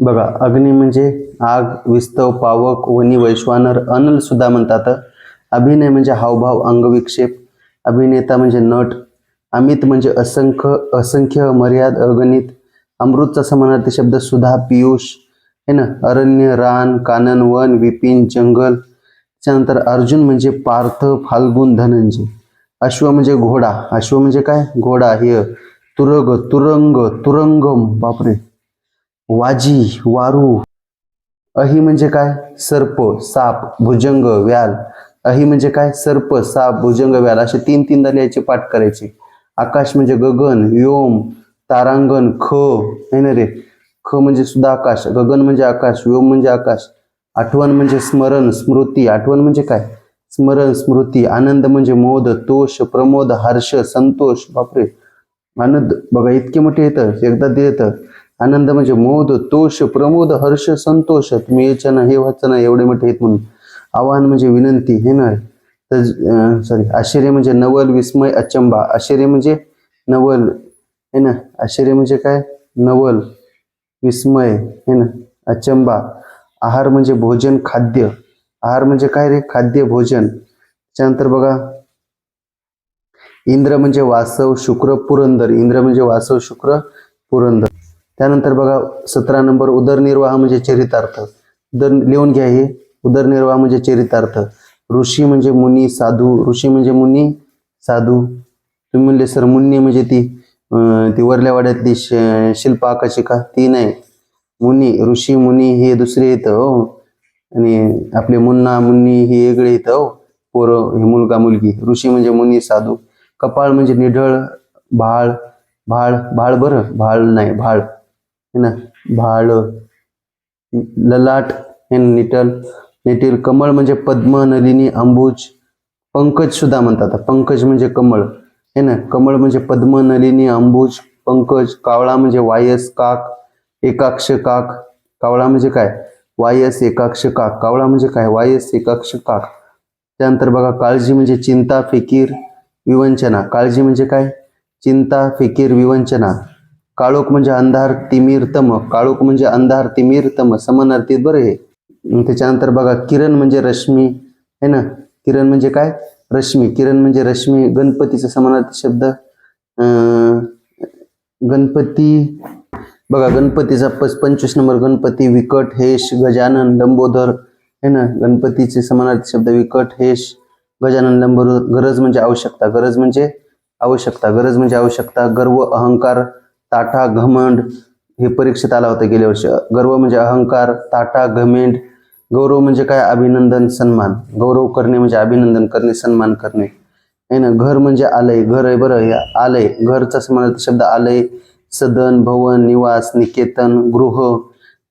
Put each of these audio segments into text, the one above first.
बघा अग्नी म्हणजे आग विस्तव पावक वनी वैश्वानर अनल सुद्धा म्हणतात. अभिनय म्हणजे हावभाव अंगविक्षेप. अभिनेता म्हणजे नट. अमित म्हणजे असंख्य असंख्य मर्याद अगणित. अमृतचा समानार्थी शब्द सुधा पियुष. हे ना? अरण्य रान कानन वन विपिन जंगल. त्यानंतर अर्जुन म्हणजे पार्थ फाल्गुन धनंजय. अश्व म्हणजे घोडा. अश्व म्हणजे काय? घोडा. हे तुरग तुरंग तुरंगम. बापरे. वाजी वारू. अही म्हणजे काय? सर्प साप भुजंग व्याल. अहि म्हणजे काय? सर्प साप भुजंग व्याल असे तीन तीनदा लिहायचे पाठ करायचे. आकाश म्हणजे गगन व्योम तारांगण ख. नाही ना रे? ख म्हणजे सुद्धा आकाश गगन म्हणजे आकाश व्योम म्हणजे आकाश आठवण म्हणजे स्मरण स्मृती. आठवण म्हणजे काय? स्मरण स्मृती. आनंद म्हणजे मोद तोष प्रमोद हर्ष संतोष. बापरे! आनंद. बघा इतके मोठे येतं. एकदा देतं येतं आनंद म्हणजे मोद तोष प्रमोद हर्ष संतोष तुम्ही याच्या ना हे वाचना ना एवढे मोठे आहेत म्हणून. आव्हान म्हणजे विनंती हे ना तर सॉरी आश्चर्य म्हणजे नवल विस्मय अचंबा. आश्चर्य म्हणजे नवल हे ना. आश्चर्य म्हणजे काय? नवल विस्मय हे ना. अचंबा. आहार म्हणजे भोजन खाद्य. आहार म्हणजे काय रे? खाद्य भोजन. त्यानंतर बघा. इंद्र म्हणजे वासव शुक्र पुरंदर. इंद्र म्हणजे वासव शुक्र पुरंदर. त्यानंतर बघा सतरा नंबर उदरनिर्वाह म्हणजे चरितार्थ. उदर लिहून घ्या हे. उदरनिर्वाह म्हणजे चरितार्थ. ऋषी म्हणजे मुनी साधू. ऋषी म्हणजे मुनी साधू. तुम्ही म्हणले सर मुन्नी म्हणजे ती ती वरल्या वाड्यातली श- शिल्प आकाशिका ती नाही. मुनी ऋषी मुनी हे दुसरे येतं हो. आणि आपले मुन्ना मुन्नी हे वेगळे येतं हो. पोरं हे मुलगा मुलगी. ऋषी म्हणजे मुनी साधू. कपाळ म्हणजे निढळ भाळ. भाळ भाळ बरं. भाळ नाही भाळ. है ना भाळ ललाट हे निटल निटील कमळ म्हणजे पद्म नलिनी अंबुज पंकज सुद्धा म्हणतात पंकज म्हणजे कमळ हे ना कमळ म्हणजे पद्म नलिनी अंबुज पंकज कावळा म्हणजे वायस काक एकाक्ष काक कावळा म्हणजे काय वायस एकाक्ष काक कावळा म्हणजे काय वायस एकाक्ष काक त्यानंतर बघा काळजी म्हणजे चिंता फिकीर विवंचना काळजी म्हणजे काय चिंता फिकीर विवंचना काळोख म्हणजे अंधार तिमीर तम. काळोख म्हणजे अंधार तिमीर तम. समानार्थी बरं हे. त्याच्यानंतर बघा किरण म्हणजे रश्मी. है ना? किरण म्हणजे काय? रश्मी. किरण म्हणजे रश्मी गणपतीचा समानार्थी शब्द. गणपती बघा गणपतीचा पस पंचवीस नंबर गणपती विकट हेश गजानन लंबोदर. हे ना? गणपतीचे समानार्थी शब्द विकट हेश गजानन लंबोदर. गरज म्हणजे आवश्यकता. गरज म्हणजे आवश्यकता. गरज म्हणजे आवश्यकता. गर्व अहंकार ताठा घमंड हे परीक्षेत आला होता गेल्या वर्षी. गर्व म्हणजे अहंकार ताठा घमेंड गौरव म्हणजे काय? अभिनंदन सन्मान. गौरव करणे म्हणजे अभिनंदन करणे सन्मान करणे. आहे ना? घर म्हणजे आलय. घर आहे बरं. हे आलय. घरचा समानार्थी शब्द आलय. सदन भवन निवास निकेतन गृह.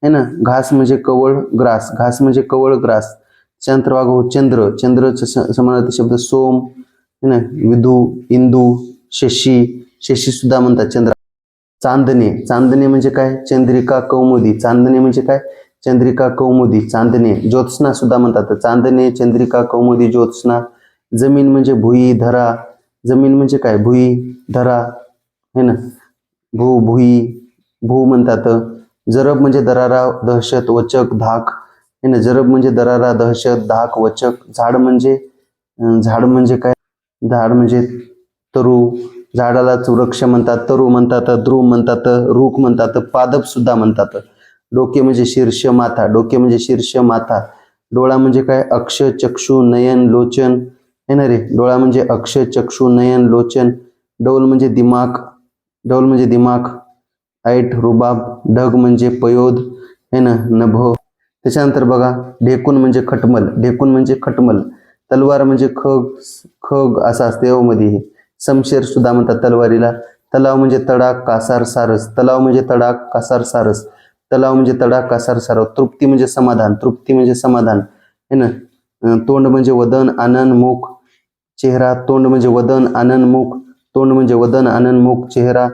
है ना? घास म्हणजे कवळ ग्रास. घास म्हणजे कवळ ग्रास. चंद्र वागव चंद्र. चंद्रचा स- समानार्थी शब्द सोम. है ना? विधू इंदू शशी. शशी सुद्धा म्हणतात चंद्र चांदणे. चांदणे म्हणजे काय? चंद्रिका कौमुदी. चांदणे म्हणजे काय? चंद्रिका कौमुदी. चांदणे. ज्योत्स्ना सुद्धा म्हणतात. चांदणे चंद्रिका कौमुदी ज्योत्स्ना. जमीन म्हणजे भुई धरा. जमीन म्हणजे काय? भुई धरा. है ना? भू भुई. भू म्हणतात. जरब म्हणजे दरारा दहशत वचक धाक. है ना? जरब म्हणजे दरारा दहशत धाक वचक. झाड म्हणजे झाड म्हणजे काय? झाड म्हणजे तरू. झाडालाच वृक्ष म्हणतात तरु म्हणतात ध्रुव म्हणतात रूख म्हणतात पादप सुद्धा म्हणतात. डोके म्हणजे शीर्ष माथा डोके म्हणजे शीर्ष माथा. डोळा म्हणजे काय? अक्ष चक्षु नयन लोचन. है ना रे? डोळा म्हणजे अक्ष चक्षु नयन लोचन. डौल म्हणजे दिमाग. डौल म्हणजे दिमाग. ऐट रुबाब. ढग म्हणजे पयोध. है ना? नभ. त्याच्यानंतर बघा ढेकून म्हणजे खटमल. ढेकून म्हणजे खटमल. तलवार म्हणजे खग खग असं असते मध्ये समशेर सुद्धा म्हणतात तलवारीला. तलाव म्हणजे तडाक कासार सारस. तलाव म्हणजे तडाक कासार सारस. तलाव म्हणजे तडाक कासार सारस. तृप्ती म्हणजे समाधान. तृप्ती म्हणजे समाधान. है ना? तोंड म्हणजे वदन आनंद मुख चेहरा. तोंड म्हणजे वदन आनंद मुख. तोंड म्हणजे वदन आनंद मुख चेहरा.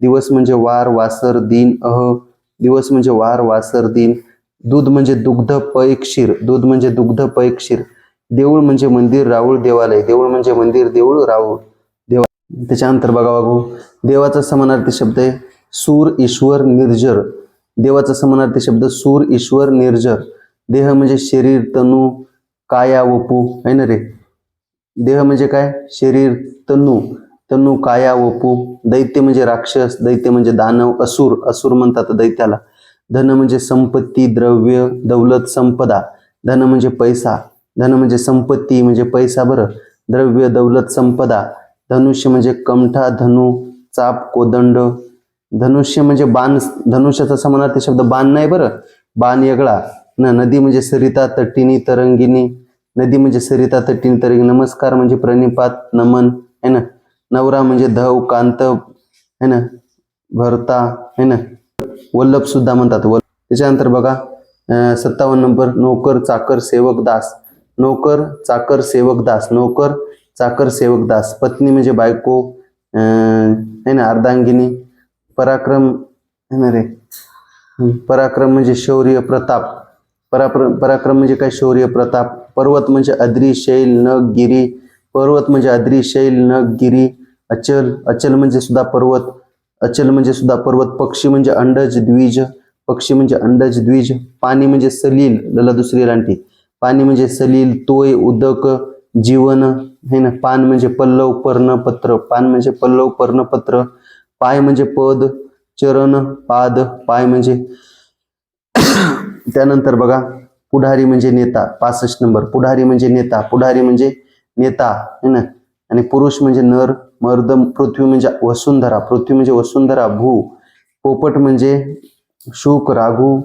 दिवस म्हणजे वार वासर दिन अह. दिवस म्हणजे वार वासर दिन. दूध म्हणजे दुग्ध पैक्षीर दूध म्हणजे दुग्ध पैक्षीर देऊळ म्हणजे मंदिर राऊळ देवालय. देऊळ म्हणजे मंदिर देऊळ राऊळ. त्याच्यानंतर बघा बघू. देवाचा समानार्थी शब्द आहे सूर ईश्वर निर्जर. देवाचा समानार्थी शब्द सूर ईश्वर निर्जर. देह म्हणजे शरीर तनू काया वपू. आहे ना रे? देह म्हणजे काय? शरीर तनू. तनू काया वपू. दैत्य म्हणजे राक्षस दैत्य म्हणजे दानव असुर. असुर म्हणतात दैत्याला. धन म्हणजे संपत्ती द्रव्य दौलत संपदा. धन म्हणजे पैसा. धन म्हणजे संपत्ती म्हणजे पैसा बरं. द्रव्य दौलत संपदा. धनुष्य म्हणजे कमठा धनु चाप कोदंड. धनुष्य म्हणजे बाण धनुष्याचा समानार्थी शब्द बाण नाही बरं. बाण येगळा. न नदी म्हणजे सरिता तटिनी तरंगिनी. नदी म्हणजे सरिता तटिनी तरंगिनी. नमस्कार म्हणजे प्रणिपात नमन है ना? नवरा म्हणजे धव कांत है ना? भरता है ना? वल्लभ सुद्धा म्हणतात. वल्लभ. त्याच्यानंतर बघा सत्तावन्न नंबर नोकर चाकर सेवक दास. नोकर चाकर सेवक दास. नोकर चाकर सेवक दास पत्नी म्हणजे बायको आहे ना अर्धांगिनी पराक्रम है ना रे? पराक्रम म्हणजे शौर्य प्रताप. पराक्रम पराक्रम म्हणजे काय? शौर्य प्रताप. पर्वत म्हणजे अद्री शैल नग गिरी. पर्वत म्हणजे अद्री शैल नग गिरी. अचल अचल म्हणजे सुद्धा पर्वत. अचल म्हणजे सुद्धा पर्वत. पक्षी म्हणजे अंडज द्विज. पक्षी म्हणजे अंडज द्विज. पाणी म्हणजे सलील लला दुसरी रांटी पाणी म्हणजे सलील तोय उदक. जीवन हे ना? पान म्हणजे पल्लव पर्णपत्र पान म्हणजे पल्लव पर्णपत्र पाय म्हणजे पद चरण पाद. पाय म्हणजे त्यानंतर बघा पुढारी म्हणजे नेता पासष्ट नंबर. पुढारी म्हणजे नेता पुढारी म्हणजे नेता है ना? आणि पुरुष म्हणजे नर मर्द पृथ्वी म्हणजे वसुंधरा. पृथ्वी म्हणजे वसुंधरा भू. पोपट म्हणजे शुक राघू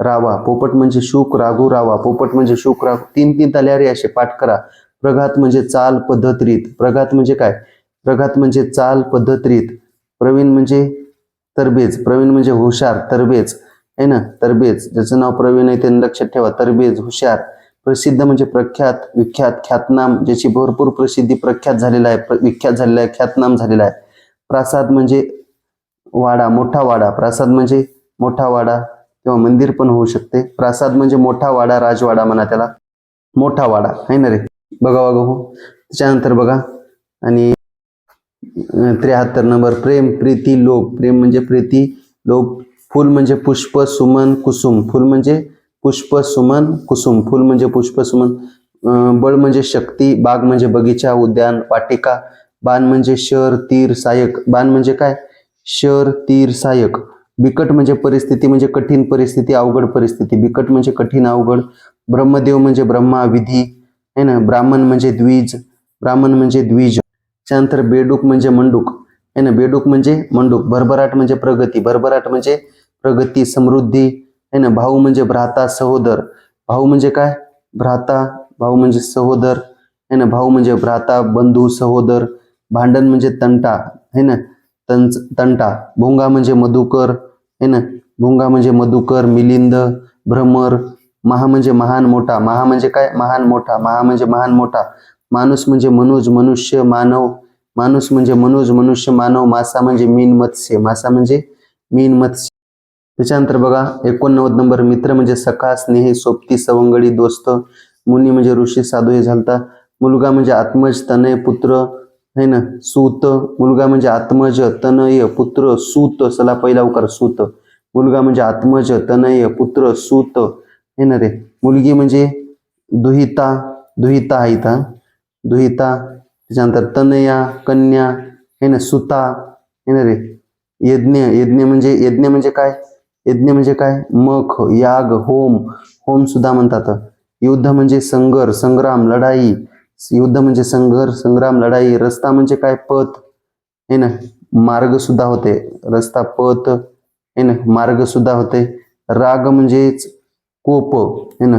रावा. पोपट म्हणजे शुक राघू रावा. पोपट म्हणजे शुक राघू. तीन तीन तल्यारी असे पाठ करा. प्रघात म्हणजे चाल पद्धतरीत. प्रघात म्हणजे काय? प्रघात म्हणजे चाल पद्धतरीत. प्रवीण म्हणजे तरबेज. प्रवीण म्हणजे हुशार तरबेज. आहे ना? तरबेज. ज्याचं नाव प्रवीण आहे त्यांनी लक्षात ठेवा. तरबेज हुशार. प्रसिद्ध म्हणजे प्रख्यात विख्यात ख्यातनाम. ज्याची भरपूर प्रसिद्धी प्रख्यात झालेला आहे प्र- विख्यात झालेला आहे ख्यातनाम झालेला आहे. प्रासाद म्हणजे वाडा मोठा वाडा. प्रासाद म्हणजे मोठा वाडा किंवा मंदिर पण होऊ शकते. प्रासाद म्हणजे मोठा वाडा राजवाडा म्हणा त्याला. मोठा वाडा. आहे ना रे? बघा बघा हो त्याच्यानंतर बघा. आणि त्र्याहत्तर नंबर. प्रेम प्रीती लोभ. प्रेम म्हणजे प्रीती लोभ. फुल म्हणजे पुष्प सुमन कुसुम. फुल म्हणजे पुष्प सुमन कुसुम. फुल म्हणजे पुष्प सुमन. बळ म्हणजे शक्ती. बाग म्हणजे बगीचा उद्यान वाटिका. बाण म्हणजे शर तीर सायक बाण म्हणजे काय? शर तीर सायक बिकट म्हणजे परिस्थिती म्हणजे कठीण परिस्थिती अवघड परिस्थिती. बिकट म्हणजे कठीण अवघड. ब्रह्मदेव म्हणजे ब्रह्मा विधी. है ना? ब्राह्मण म्हणजे द्विज ब्राह्मण म्हणजे द्विज त्यानंतर बेडूक म्हणजे मंडूक है ना? बेडूक म्हणजे मंडूक भरभराट म्हणजे प्रगती भरभराट म्हणजे प्रगती समृद्धी है ना? भाऊ म्हणजे भ्राता सहोदर. भाऊ म्हणजे काय? भ्राता भाऊ म्हणजे सहोदर है ना? भाऊ म्हणजे भ्राता बंधू सहोदर. भांडण म्हणजे तंटा है ना? तंच तंटा. भोंगा म्हणजे मधुकर है ना? भोंगा म्हणजे मधुकर मिलिंद भ्रमर महा म्हणजे महान मोठा महा म्हणजे काय? महान मोठा महा म्हणजे महान मोठा. माणूस म्हणजे मनुज मनुष्य मानव. माणूस म्हणजे मनुज मनुष्य मानव. मासा म्हणजे मीन मत्स्य. मासा म्हणजे मीन मत्स्य. त्याच्यानंतर बघा एकोणनव्वद नंबर मित्र म्हणजे सखा स्नेही सोबती सवंगडी दोस्त. मुनी म्हणजे ऋषी साधू हे झालता. मुलगा म्हणजे आत्मज तनय पुत्र. है ना? सूत. मुलगा म्हणजे आत्मज तनय पुत्र सूत. चला पहिला उकार सूत. मुलगा म्हणजे आत्मज तनय पुत्र सूत. हे ना रे. मुलगी म्हणजे दुहिता दुहिता आहे इथं. दुहिता त्याच्यानंतर तनया कन्या हे ना सुता हे ना रे. यज्ञ यज्ञ म्हणजे यज्ञ म्हणजे काय? यज्ञ म्हणजे काय? मख याग होम. होम सुद्धा म्हणतात. युद्ध म्हणजे संघर संग्राम लढाई. युद्ध म्हणजे संघर संग्राम लढाई. रस्ता म्हणजे काय? पथ. हे ना मार्ग सुद्धा होते. रस्ता पथ. हे ना मार्ग सुद्धा होते. राग म्हणजेच कोप हे ना?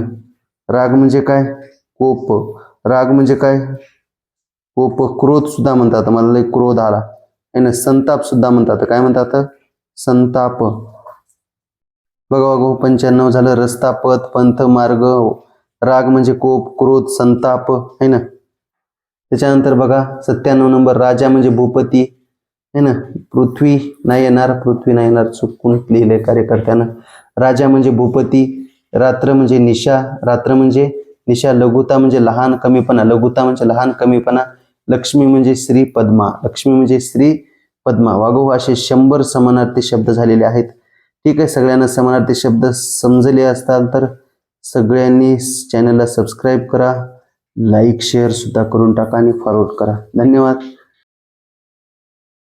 राग म्हणजे काय? कोप. राग म्हणजे काय? कोप. क्रोध सुद्धा म्हणतात. मला लय क्रोध आला. है ना? संताप सुद्धा म्हणतात. काय म्हणतात? संताप. बघा बघा पंच्याण्णव झालं. रस्ता पथ पंथ मार्ग. राग म्हणजे कोप क्रोध संताप. है ना? त्याच्यानंतर बघा सत्त्याण्णव नंबर. राजा म्हणजे भूपती. है ना? पृथ्वी नाही येणार. पृथ्वी नाही येणार. चुकून लिहिले कार्यकर्त्यानं. राजा म्हणजे भूपती. रात्र म्हणजे निशा रात्र म्हणजे निशा लघुता म्हणजे लहान कमीपणा लघुता म्हणजे लहान कमीपणा लक्ष्मी म्हणजे श्री पद्मा लक्ष्मी म्हणजे श्री पद्मा. वागोवा असे शंभर समानार्थी शब्द झालेले आहेत. ठीक आहे सगळ्यांना समानार्थी शब्द समजले असताल तर सगळ्यांनी चॅनलला सबस्क्राईब करा लाईक शेअर सुद्धा करून टाका आणि फॉरवर्ड करा. धन्यवाद.